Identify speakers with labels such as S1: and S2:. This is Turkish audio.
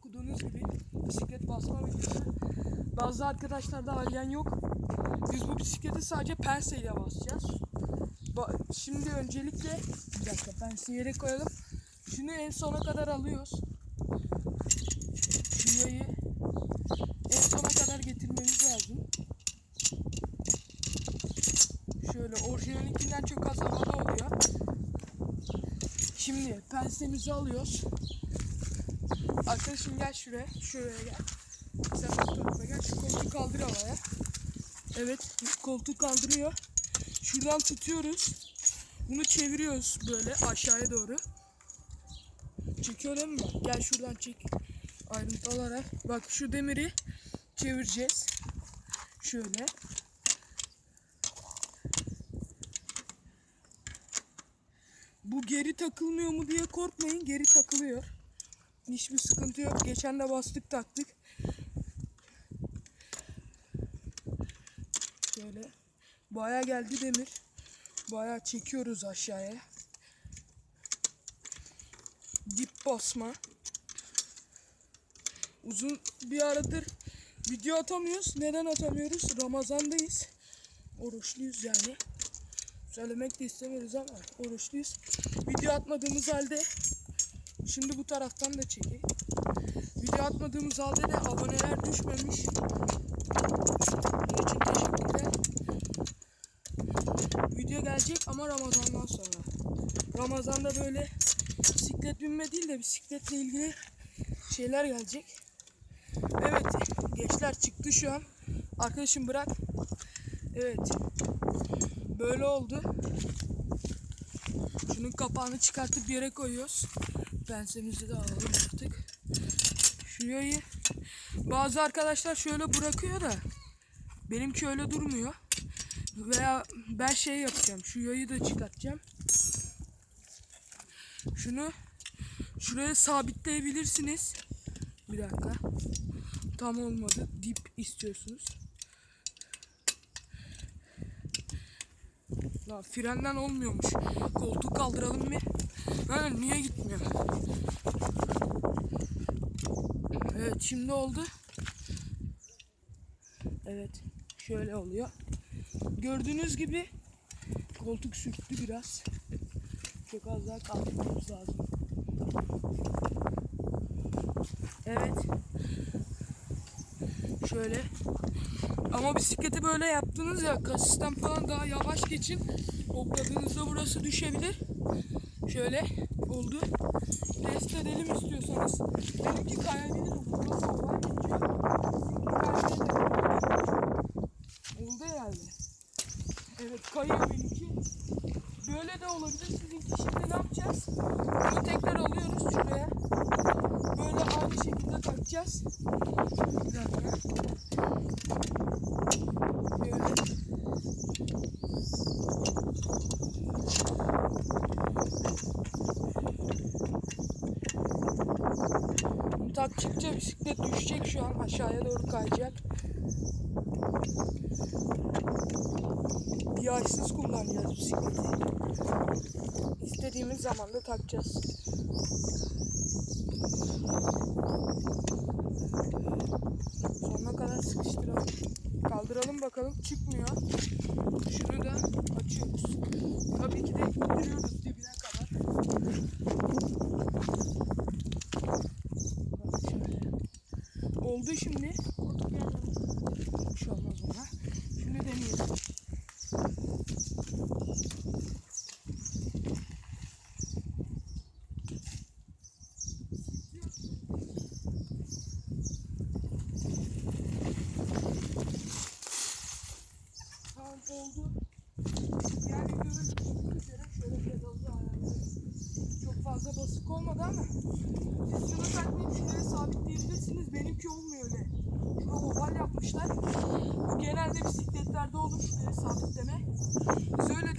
S1: okuduğunuz gibi bisiklet basma videosu. Bazı arkadaşlarda arayan yok. Biz bu bisikleti sadece penseyle basacağız. Ba- Şimdi öncelikle bir dakika penseyi yere koyalım. Şunu en sona kadar alıyoruz. Şu en sona kadar getirmemiz lazım. Şöyle orijinalinkinden çok az havada oluyor. Şimdi pensemizi alıyoruz. Arkadaşım gel şuraya. Şuraya gel. Sen bu tarafa gel. Şu koltuğu kaldır havaya. Evet. Koltuğu kaldırıyor. Şuradan tutuyoruz. Bunu çeviriyoruz böyle aşağıya doğru. Çekiyor değil mi? Gel şuradan çek. Ayrıntı olarak. Bak şu demiri çevireceğiz. Şöyle. Bu geri takılmıyor mu diye korkmayın. Geri takılıyor. Hiçbir sıkıntı yok. Geçen de bastık taktık. Şöyle. Baya geldi demir. Baya çekiyoruz aşağıya. Dip basma. Uzun bir aradır video atamıyoruz. Neden atamıyoruz? Ramazandayız. Oruçluyuz yani. Söylemek de istemiyoruz ama oruçluyuz. Video atmadığımız halde şimdi bu taraftan da çekeyim. Video atmadığımız halde de aboneler düşmemiş. Bunun için teşekkürler. Video gelecek ama Ramazan'dan sonra. Ramazan'da böyle bisiklet binme değil de bisikletle ilgili şeyler gelecek. Evet gençler çıktı şu an. Arkadaşım bırak. Evet. Böyle oldu. Şunun kapağını çıkartıp yere koyuyoruz. Pensemizi de alalım artık. Şu yayı bazı arkadaşlar şöyle bırakıyor da benimki öyle durmuyor. Veya ben şey yapacağım. Şu yayı da çıkartacağım. Şunu şuraya sabitleyebilirsiniz. Bir dakika. Tam olmadı. Dip istiyorsunuz. Lan frenden olmuyormuş. Koltuğu kaldıralım mı? Ha, niye gitmiyor? Evet şimdi oldu. Evet şöyle oluyor. Gördüğünüz gibi koltuk sürttü biraz. Çok az daha kaldırmamız lazım. Evet. Şöyle. Ama bisikleti böyle yaptınız ya kasisten falan daha yavaş geçin. Hopladığınızda burası düşebilir. Şöyle oldu. Test edelim istiyorsanız. Benimki kayabilir. Burası hava geçiyor. Oldu herhalde. Evet kayıyor benimki. Böyle de olabilir. Sizinki şimdi ne yapacağız? Bunu tekrar alıyoruz şuraya. Böyle aynı şekilde takacağız. Bir dakika. Böyle. Taktıkça bisiklet düşecek şu an aşağıya doğru kayacak. Yağsız kullanacağız bisikleti. İstediğimiz zaman da takacağız. Sonuna kadar sıkıştıralım. Kaldıralım bakalım. Çıkmıyor. Şunu da açıyoruz. Tabii ki de indiriyoruz dibine kadar. Bak şöyle. Oldu şimdi. Bir şey olmaz ona. Şimdi deneyelim. Oldu. Videoda görüşmek üzere. Şöyle pedalı ayarlayalım. Çok fazla basık olmadı ama siz şunu takmayıp şuraya sabitleyebilirsiniz. Benimki olmuyor öyle. Şurada oval yapmışlar. Bu genelde bisikletlerde olur şuraya sabitleme. Siz öyle de yapabilirsiniz.